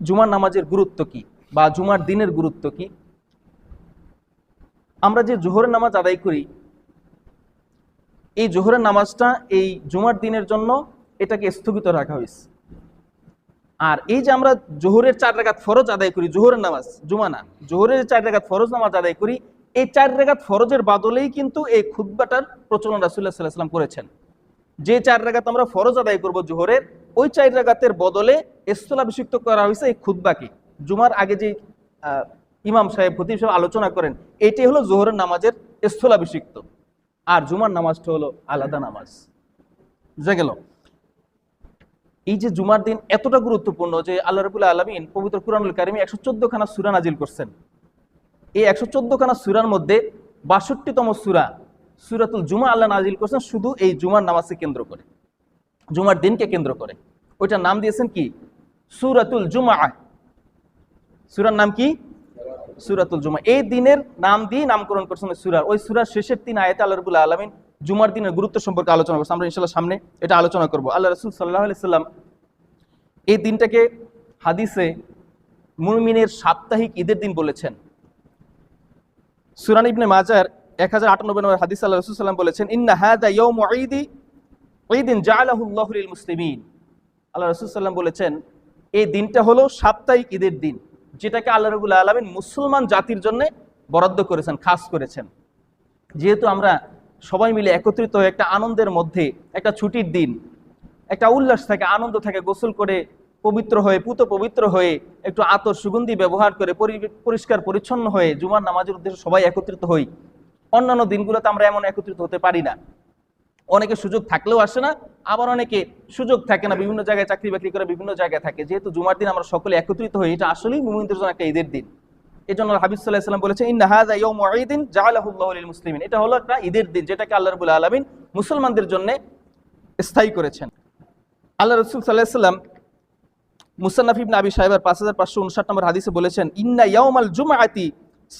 জুমার নামাজের গুরুত্ব কি বা জুমার দিনের গুরুত্ব কি? আমরা যে জোহরের নামাজ আদায় করি, এই জোহরের নামাজটা এই জুমার দিনের জন্য এটাকে স্থগিত রাখা হয়েছে। আর এই যে আমরা জোহরের চার রেখাত ফরজ আদায় করি, জোহরের নামাজ, জুমা না, জোহরের চার রেখাত ফরজ নামাজ আদায় করি, এই চার রেখাত ফরজের বাদলেই কিন্তু এই খুদ্বাটার প্রচলন রাসুল্লাহ সাল্লাহ সাল্লাম করেছেন। যে চার রেখাত আমরা ফরজ আদায় করব জোহরের, ওই চার রেখাতের বদলে স্থলাভিষিক্ত করা হয়েছে এই খুদ্বাকে জুমার আগে যে ইমাম সাহেব, খতিব সাহেব আলোচনা করেন এটি হলো জোহরের নামাজের স্থলাভিষিক্ত আর জুমার নামাজটা হলো আলাদা নামাজ। বুঝা গেল? এই যে জুমার দিন এতটা গুরুত্বপূর্ণ যে আল্লাহ রবুল্লাহ আলমিন পবিত্র কুরআনুল কারিমে একশো চোদ্দ খানা সুরা নাজিল করছেন। এই একশো চোদ্দ খানা সুরার মধ্যে বাষট্টিতম সুরা, সুরাতুল জুমা আল্লাহ নাজিল করছেন শুধু এই জুমার নামাজকে কেন্দ্র করে। জুমার দিনকে কেন্দ্র করে। ওইটার নাম দিয়েছেন কি? সুরাতুল জুমা সুরার নাম কি? সুরাতুল জুমা এই দিনের নাম দিয়ে নামকরণ করছেন সুরার ওই সুরার শেষের তিন আয়তে আল্লাহ রবুল্লাহ আলমিন জুমার দিনের গুরুত্ব সম্পর্কে আলোচনা করছি। আমরা ইনশাল্লাহ সামনে এটা আলোচনা করব। আল্লাহ রসুল সাল্লাহ সাল্লাম এই দিনটাকে হাদিসে মুমিনের সাপ্তাহিক ঈদের দিন বলেছেন। সুরান ইবনে মাজার এক হাজার আটানব্বই নম্বর হাদিস আল্লাহ রসুল সাল্লাম বলেছেন, ইন্না হাদা ইয়ৌম ঈদি, ঈদিন জাআলাহুল্লাহু লিল মুসলিমিন। আল্লাহ রসুল সাল্লাম বলেছেন এই দিনটা হলো সাপ্তাহিক ঈদের দিন, যেটাকে আল্লাহ রবুল আলমিন মুসলমান জাতির জন্য বরাদ্দ করেছেন, খাস করেছেন। যেহেতু আমরা সবাই মিলে একত্রিত হয়ে একটা আনন্দের মধ্যে, একটা ছুটির দিন, একটা উল্লাস থাকে, আনন্দ থাকে, গোসল করে পবিত্র হয়ে, পুত পবিত্র হয়ে, একটু আতর সুগন্ধি ব্যবহার করে, পরি- পরিষ্কার পরিচ্ছন্ন হয়ে, জুমার নামাজের উদ্দেশ্যে সবাই একত্রিত হই। অন্যান্য দিনগুলোতে আমরা এমন একত্রিত হতে পারি না। অনেকে সুযোগ থাকলেও আসে না, আবার অনেকে সুযোগ থাকে না, বিভিন্ন জায়গায় চাকরি বাকরি করে বিভিন্ন জায়গায় থাকে। যেহেতু জুমার দিন আমরা সকলে একত্রিত হই, এটা আসলেই মুমিনদের জন্য একটা ঈদের দিন। এই জন্য হাবিব সাল্লাহ সাল্লাম বলেছেন, ইন্না হাযা ইয়াউমু ঈদিন জাআলাহুল্লাহু লিল মুসলিমিন। এটা হলো একটা ঈদের দিন, যেটাকে আল্লাহ রাব্বুল আলামিন মুসলমানদের জন্য স্থায়ী করেছেন। আল্লাহ রসুল সাল্লাহ সাল্লাম মুসান্নাফ ইবনে আবি সাহেবের পাঁচ হাজার পাঁচশো উনষাট নম্বর হাদিসে বলেছেন, ইন্না ইয়াউমাল জুমাআতি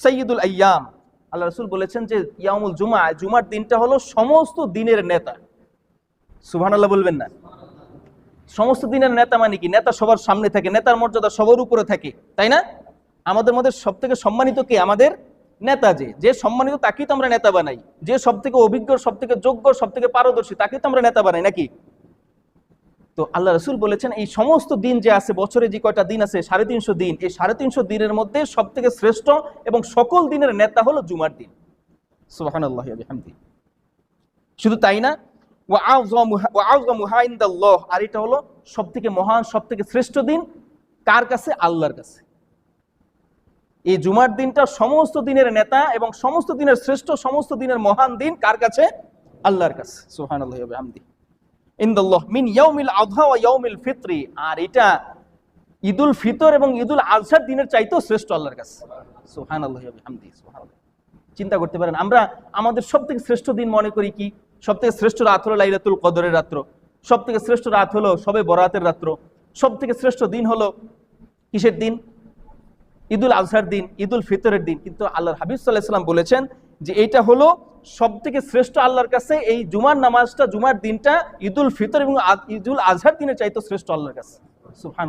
সৈয়দুল আইয়াম। আল্লাহ রসুল বলেছেন যে ইয়ামুল জুমা জুমার দিনটা হলো সমস্ত দিনের নেতা। সুবহানাল্লাহ বলবেন না। সমস্ত দিনের নেতা মানে কি? নেতা সবার সামনে থাকে, নেতার মর্যাদা সবার উপরে থাকে, তাই না? আমাদের মধ্যে সব থেকে সম্মানিত কে? আমাদের নেতা যে। যে সম্মানিত, তাকেই তো আমরা নেতা বানাই। যে সব থেকে অভিজ্ঞ সব থেকে যোগ্য সব থেকে পারদর্শী, তাকেই তো আমরা নেতা বানাই, নাকি? তো আল্লাহ রসুল বলেছেন, এই সমস্ত দিন যে আছে, বছরে যে কয়টা দিন আছে, সাড়ে তিনশো দিন, এই সাড়ে তিনশো দিনের মধ্যে সব থেকে শ্রেষ্ঠ এবং সকল দিনের নেতা হলো জুমার দিন। শুধু তাই না আর এটা হলো সব থেকে মহান সব থেকে শ্রেষ্ঠ দিন কার কাছে? আল্লাহর কাছে। এই জুমার দিনটা সমস্ত দিনের নেতা এবং সমস্ত দিনের শ্রেষ্ঠ, সমস্ত দিনের মহান দিন কার কাছে? আল্লাহর কাছে। সুহান আল্লাহ হামদি ইন্দাল্লাহ, মিন ইয়াউমিল আযহা ওয়া ইয়াউমিল ফিত্রি। আর এটা ঈদুল ফিতর এবং ঈদুল আজহার দিনের চাইতেও শ্রেষ্ঠ আল্লাহর কাছে। সুবহানাল্লাহ চিন্তা করতে পারেন, আমরা আমাদের সব থেকে শ্রেষ্ঠ দিন মনে করি কি? সব থেকে শ্রেষ্ঠ রাত হলো লাইলাতুল কদরের রাত্র। সব থেকে শ্রেষ্ঠ রাত হলো সবে বরাতের রাত্র। সব থেকে শ্রেষ্ঠ দিন হলো কিসের দিন? ঈদুল আজহার দিন, ঈদুল ফিতরের দিন। কিন্তু আল্লাহর হাবিব সাল্লাহ সাল্লাম বলেছেন যে এইটা হলো সব থেকে শ্রেষ্ঠ আল্লাহর কাছে এই জুমার নামাজটা, জুমার দিনটা ঈদুল ফিতর এবং ঈদুল আজহার দিনের চাইতো শ্রেষ্ঠ আল্লাহর কাছে সুফান।